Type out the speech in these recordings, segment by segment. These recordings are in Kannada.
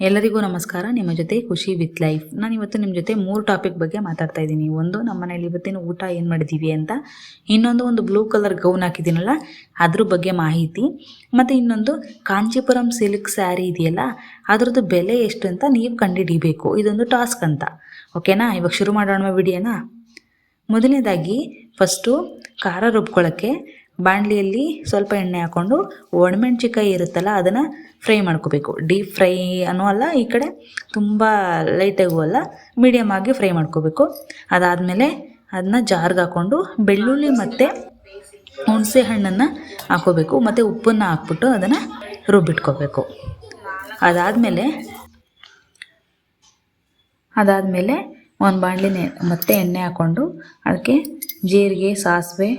ಎಲ್ಲರಿಗೂ ನಮಸ್ಕಾರ. ನಿಮ್ಮ ಜೊತೆ ಖುಷಿ ವಿತ್ ಲೈಫ್. ನಾನು ಇವತ್ತು ನಿಮ್ಮ ಜೊತೆ ಮೂರು ಟಾಪಿಕ್ ಬಗ್ಗೆ ಮಾತಾಡ್ತಾ ಇದ್ದೀನಿ. ಒಂದು, ನಮ್ಮ ಮನೇಲಿ ಇವತ್ತಿನ ಊಟ ಏನು ಮಾಡಿದ್ದೀವಿ ಅಂತ. ಇನ್ನೊಂದು, ಒಂದು ಬ್ಲೂ ಕಲರ್ ಗೌನ್ ಹಾಕಿದ್ದೀನಲ್ಲ, ಅದ್ರ ಬಗ್ಗೆ ಮಾಹಿತಿ. ಮತ್ತು ಇನ್ನೊಂದು, ಕಾಂಚೀಪುರಂ ಸಿಲ್ಕ್ ಸ್ಯಾರಿ ಇದೆಯಲ್ಲ, ಅದರದ್ದು ಬೆಲೆ ಎಷ್ಟು ಅಂತ ನೀವು ಕಂಡುಹಿಡಿಬೇಕು ಇದೊಂದು ಟಾಸ್ಕ್ ಅಂತ. ಓಕೆನಾ? ಇವಾಗ ಶುರು ಮಾಡೋಣ ವಿಡಿಯೋನ. ಮೊದಲನೇದಾಗಿ, ಫಸ್ಟು, ಖಾರ ರುಬ್ಕೊಳ್ಳೋಕ್ಕೆ ಬಾಣಲಿಯಲ್ಲಿ ಸ್ವಲ್ಪ ಎಣ್ಣೆ ಹಾಕ್ಕೊಂಡು ಒಣಮೆಣ್ಸಿಕಾಯಿ ಇರುತ್ತಲ್ಲ, ಅದನ್ನು ಫ್ರೈ ಮಾಡ್ಕೋಬೇಕು. ಡೀಪ್ ಫ್ರೈ ಅನ್ನೋ ಅಲ್ಲ, ಈ ಕಡೆ ತುಂಬ ಲೈಟಾಗೂ ಅಲ್ಲ ಮೀಡಿಯಮ್ ಆಗಿ ಫ್ರೈ ಮಾಡ್ಕೋಬೇಕು. ಅದಾದಮೇಲೆ ಅದನ್ನ ಜಾರ್ಗೆ ಹಾಕ್ಕೊಂಡು ಬೆಳ್ಳುಳ್ಳಿ ಮತ್ತು ಹುಣಸೆ ಹಣ್ಣನ್ನು ಹಾಕೋಬೇಕು. ಮತ್ತು ಉಪ್ಪನ್ನು ಹಾಕ್ಬಿಟ್ಟು ಅದನ್ನು ರುಬ್ಬಿಟ್ಕೋಬೇಕು. ಅದಾದಮೇಲೆ ಅದಾದಮೇಲೆ ಒಂದು ಬಾಣಲಿನೇ ಮತ್ತೆ ಎಣ್ಣೆ ಹಾಕ್ಕೊಂಡು ಅದಕ್ಕೆ ಜೀರಿಗೆ, ಸಾಸಿವೆ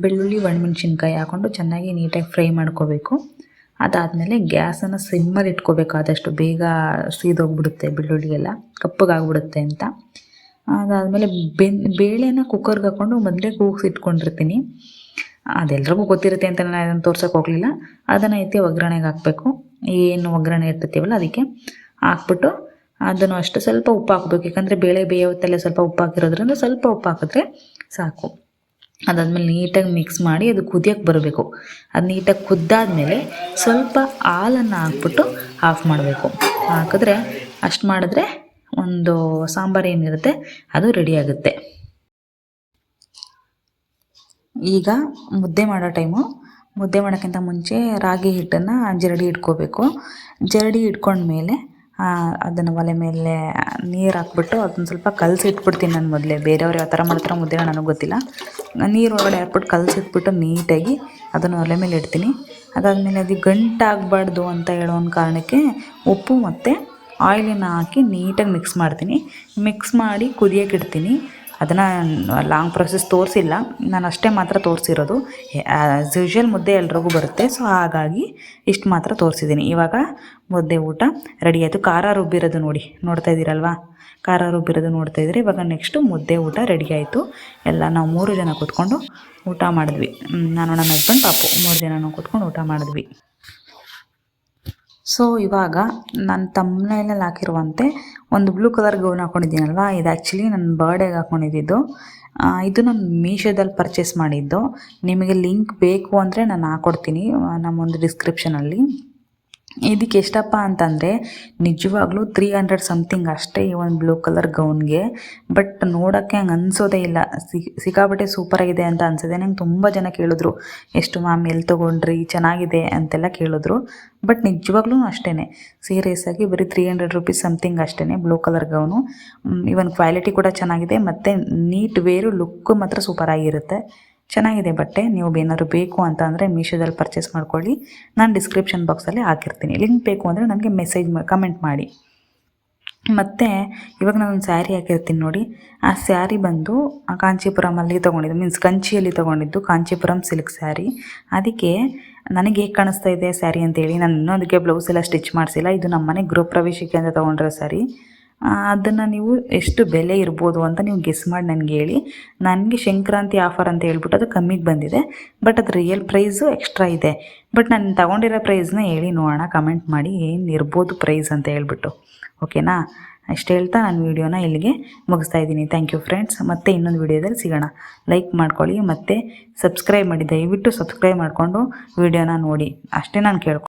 ಬೆಳ್ಳುಳ್ಳಿ, ಒಣಮೆಣ್ಸಿನ್ಕಾಯಿ ಹಾಕ್ಕೊಂಡು ಚೆನ್ನಾಗಿ ನೀಟಾಗಿ ಫ್ರೈ ಮಾಡ್ಕೋಬೇಕು. ಅದಾದಮೇಲೆ ಗ್ಯಾಸನ್ನು ಸಿಮ್ಮಲ್ಲಿ ಇಟ್ಕೋಬೇಕು. ಆದಷ್ಟು ಬೇಗ ಸೀದೋಗ್ಬಿಡುತ್ತೆ ಬೆಳ್ಳುಳ್ಳಿ ಎಲ್ಲ ಕಪ್ಪಗಾಗ್ಬಿಡುತ್ತೆ ಅಂತ. ಅದಾದಮೇಲೆ ಬೆನ್, ಬೇಳೆನ ಕುಕ್ಕರ್ಗೆ ಹಾಕ್ಕೊಂಡು ಮೊದಲೇ ಕೂಗಿಸಿ ಇಟ್ಕೊಂಡಿರ್ತೀನಿ. ಅದೆಲ್ರಿಗೂ ಗೊತ್ತಿರುತ್ತೆ ಅಂತ ನಾನು ಅದನ್ನು ತೋರ್ಸೋಕೆ ಹೋಗಲಿಲ್ಲ. ಅದನ್ನು ಐತಿ ಒಗ್ಗರಣೆಗೆ ಹಾಕಬೇಕು. ಏನು ಒಗ್ಗರಣೆ ಇರ್ತಿರ್ತೀವಲ್ಲ ಅದಕ್ಕೆ ಹಾಕ್ಬಿಟ್ಟು ಅದನ್ನು ಅಷ್ಟು ಸ್ವಲ್ಪ ಉಪ್ಪು ಹಾಕ್ಬೇಕು. ಯಾಕಂದರೆ ಬೇಳೆ ಬೇಯೋತ್ತಲ್ಲೇ ಸ್ವಲ್ಪ ಉಪ್ಪು ಹಾಕಿರೋದ್ರಿಂದ ಸ್ವಲ್ಪ ಉಪ್ಪು ಹಾಕಿದ್ರೆ ಸಾಕು. ಅದಾದಮೇಲೆ ನೀಟಾಗಿ ಮಿಕ್ಸ್ ಮಾಡಿ ಅದು ಕುದಿಯೋಕೆ ಬರಬೇಕು. ಅದು ನೀಟಾಗಿ ಕುದ್ದಾದಮೇಲೆ ಸ್ವಲ್ಪ ಹಾಲನ್ನು ಹಾಕ್ಬಿಟ್ಟು ಆಫ್ ಮಾಡಬೇಕು. ಹಾಕಿದ್ರೆ ಅಷ್ಟು ಮಾಡಿದ್ರೆ ಒಂದು ಸಾಂಬಾರು ಏನಿರುತ್ತೆ ಅದು ರೆಡಿಯಾಗುತ್ತೆ ಈಗ ಮುದ್ದೆ ಮಾಡೋ ಟೈಮು ಮುದ್ದೆ ಮಾಡೋಕ್ಕಿಂತ ಮುಂಚೆ ರಾಗಿ ಹಿಟ್ಟನ್ನು ಜರಡಿ ಇಟ್ಕೋಬೇಕು. ಜರಡಿ ಇಟ್ಕೊಂಡ್ಮೇಲೆ ಅದನ್ನು ಒಲೆ ಮೇಲೆ ನೀರು ಹಾಕ್ಬಿಟ್ಟು ಅದನ್ನ ಸ್ವಲ್ಪ ಕಲಸಿ ಇಟ್ಬಿಡ್ತೀನಿ ನಾನು ಮೊದಲೇ. ಬೇರೆಯವ್ರು ಯಾವ ಥರ ಮಾಡ್ತಾರೋ ಮುದ್ದೆನ ನನಗೆ ಗೊತ್ತಿಲ್ಲ. ನೀರು ಒಳಗಡೆ ಹಾಕ್ಬಿಟ್ಟು ಕಲಸಿಟ್ಬಿಟ್ಟು ನೀಟಾಗಿ ಅದನ್ನು ಒಲೆ ಮೇಲೆ ಇಡ್ತೀನಿ. ಅದಾದಮೇಲೆ ಅದು ಗಂಟಾಗಬಾರ್ದು ಅಂತ ಹೇಳೋ ಒಂದು ಕಾರಣಕ್ಕೆ ಉಪ್ಪು ಮತ್ತು ಆಯಿಲನ್ನು ಹಾಕಿ ನೀಟಾಗಿ ಮಿಕ್ಸ್ ಮಾಡ್ತೀನಿ. ಮಿಕ್ಸ್ ಮಾಡಿ ಕುದಿಯೋಕೆ ಇಡ್ತೀನಿ. ಅದನ್ನು ಲಾಂಗ್ ಪ್ರೊಸೆಸ್ ತೋರಿಸಿಲ್ಲ. ನಾನು ಅಷ್ಟೇ ಮಾತ್ರ ತೋರಿಸಿರೋದು. ಆ್ಯಸ್ ಯೂಶ್ವಲ್ ಮುದ್ದೆ ಎಲ್ರಿಗೂ ಬರುತ್ತೆ. ಸೊ ಹಾಗಾಗಿ ಇಷ್ಟು ಮಾತ್ರ ತೋರಿಸಿದ್ದೀನಿ ಇವಾಗ ಮುದ್ದೆ ಊಟ ರೆಡಿ ಆಯಿತು. ಖಾರ ರುಬ್ಬಿರೋದು ನೋಡಿ. ನೋಡ್ತಾ ಇದ್ದೀರಲ್ವಾ? ಖಾರ ರುಬ್ಬಿರೋದು ನೋಡ್ತಾ ಇದ್ದೀರಿ ಇವಾಗ ನೆಕ್ಸ್ಟು ಮುದ್ದೆ ಊಟ ರೆಡಿ ಆಯಿತು. ಎಲ್ಲ ನಾವು ಮೂರು ಜನ ಕೂತ್ಕೊಂಡು ಊಟ ಮಾಡಿದ್ವಿ. ನಾನು, ನನ್ನ ಹಸ್ಬೆಂಡ್ ಪಾಪು ಮೂರು ಜನ ಕೂತ್ಕೊಂಡು ಊಟ ಮಾಡಿದ್ವಿ. ಸೊ ಇವಾಗ ನನ್ನ ತಮ್ಮನೇಲಿ ಹಾಕಿರುವಂತೆ ಒಂದು ಬ್ಲೂ ಕಲರ್ ಗೌನ್ ಹಾಕ್ಕೊಂಡಿದ್ದೀನಲ್ವ ಇದು ಆ್ಯಕ್ಚುಲಿ ನನ್ನ ಬರ್ಡೇಗೆ ಹಾಕ್ಕೊಂಡಿದ್ದು ಇದು ನಾನು ಮೀಶೋದಲ್ಲಿ ಪರ್ಚೇಸ್ ಮಾಡಿದ್ದು. ನಿಮಗೆ ಲಿಂಕ್ ಬೇಕು ಅಂದರೆ ನಾನು ಹಾಕ್ಕೊಡ್ತೀನಿ ನಮ್ಮೊಂದು ಡಿಸ್ಕ್ರಿಪ್ಷನಲ್ಲಿ ಇದಕ್ಕೆ ಎಷ್ಟಪ್ಪ ಅಂತಂದರೆ ನಿಜವಾಗ್ಲೂ ತ್ರೀ ಹಂಡ್ರೆಡ್ ಸಮಥಿಂಗ್ ಅಷ್ಟೇ ಈ ಒಂದು ಬ್ಲೂ ಕಲರ್ ಗೌನ್ಗೆ ಬಟ್ ನೋಡೋಕ್ಕೆ ಹಂಗೆ ಅನಿಸೋದೇ ಇಲ್ಲ. ಸಿಕ್ಕಾಬಟ್ಟೆ ಸೂಪರಾಗಿದೆ ಅಂತ ಅನಿಸಿದೆ ನಂಗೆ ತುಂಬ ಜನ ಕೇಳಿದ್ರು, ಎಷ್ಟು ಮ್ಯಾಮ್ ಎಲ್ಲಿ ತೊಗೊಂಡ್ರಿ? ಚೆನ್ನಾಗಿದೆ? ಅಂತೆಲ್ಲ ಕೇಳಿದ್ರು. ಬಟ್ ನಿಜವಾಗ್ಲೂ ಅಷ್ಟೇ ಸೀರಿಯಸ್ ಆಗಿ ಬರೀ ತ್ರೀ ಹಂಡ್ರೆಡ್ ರುಪೀಸ್ ಸಮಥಿಂಗ್ ಅಷ್ಟೇ blue colour gown even quality ಕೂಡ ಚೆನ್ನಾಗಿದೆ, ಮತ್ತು ನೀಟ್ ವೇರು ಲುಕ್ ಮಾತ್ರ ಸೂಪರಾಗಿರುತ್ತೆ ಚೆನ್ನಾಗಿದೆ ಬಟ್ಟೆ ನೀವು ಏನಾದ್ರು ಬೇಕು ಅಂತ ಅಂದರೆ ಮೀಶೋದಲ್ಲಿ ಪರ್ಚೇಸ್ ಮಾಡ್ಕೊಳ್ಳಿ. ನಾನು ಡಿಸ್ಕ್ರಿಪ್ಷನ್ ಬಾಕ್ಸಲ್ಲಿ ಹಾಕಿರ್ತೀನಿ. ಲಿಂಕ್ ಬೇಕು ಅಂದರೆ ನನಗೆ ಮೆಸೇಜ್ ಕಮೆಂಟ್ ಮಾಡಿ. ಮತ್ತು, ಇವಾಗ ನಾನು ಒಂದು ಸ್ಯಾರಿ ಹಾಕಿರ್ತೀನಿ ನೋಡಿ. ಆ ಸ್ಯಾರಿ ಬಂದು ಕಾಂಚೀಪುರಮಲ್ಲಿ ತೊಗೊಂಡಿದ್ದು ಮೀನ್ಸ್ ಕಂಚಿಯಲ್ಲಿ ತೊಗೊಂಡಿದ್ದು ಕಾಂಚೀಪುರಂ ಸಿಲ್ಕ್ ಸ್ಯಾರಿ ಅದಕ್ಕೆ ನನಗೆ ಹೇಗೆ ಕಾಣಿಸ್ತಾ ಇದೆ ಸ್ಯಾರಿ ಅಂತೇಳಿ ನಾನು ಇನ್ನೂ ಅದಕ್ಕೆ ಬ್ಲೌಸ್ ಎಲ್ಲ ಸ್ಟಿಚ್ ಮಾಡಿಸಿಲ್ಲ. ಇದು ನಮ್ಮ ಮನೆ ಗೃಹ ಪ್ರವೇಶಕ್ಕೆ ಅಂತ ತೊಗೊಂಡಿರೋ ಸ್ಯಾರಿ ಅದನ್ನು ನೀವು ಎಷ್ಟು ಬೆಲೆ ಇರ್ಬೋದು ಅಂತ ನೀವು ಗೆಸ್ ಮಾಡಿ ನನಗೆ ಹೇಳಿ. ನನಗೆ ಸಂಕ್ರಾಂತಿ ಆಫರ್ ಅಂತ ಹೇಳ್ಬಿಟ್ಟು ಅದು ಕಮ್ಮಿಗೆ ಬಂದಿದೆ. ಬಟ್ ಅದು ರಿಯಲ್ ಪ್ರೈಸು ಎಕ್ಸ್ಟ್ರಾ ಇದೆ. ಬಟ್ ನಾನು ತಗೊಂಡಿರೋ ಪ್ರೈಸ್ನ ಹೇಳಿ ನೋಡೋಣ ಕಮೆಂಟ್ ಮಾಡಿ ಏನು ಇರ್ಬೋದು ಪ್ರೈಸ್ ಅಂತ ಹೇಳ್ಬಿಟ್ಟು. ಓಕೆನಾ ಅಷ್ಟು ಹೇಳ್ತಾ ನಾನು ವೀಡಿಯೋನ ಇಲ್ಲಿಗೆ ಮುಗಿಸ್ತಾ ಇದ್ದೀನಿ. ಥ್ಯಾಂಕ್ ಯು ಫ್ರೆಂಡ್ಸ್ ಮತ್ತೆ ಇನ್ನೊಂದು ವೀಡಿಯೋದಲ್ಲಿ ಸಿಗೋಣ. ಲೈಕ್ ಮಾಡ್ಕೊಳ್ಳಿ ಮತ್ತು ಸಬ್ಸ್ಕ್ರೈಬ್ ಮಾಡಿ. ದಯವಿಟ್ಟು ಸಬ್ಸ್ಕ್ರೈಬ್ ಮಾಡಿಕೊಂಡು ವೀಡಿಯೋನ ನೋಡಿ. ಅಷ್ಟೇ ನಾನು ಕೇಳ್ಕೊ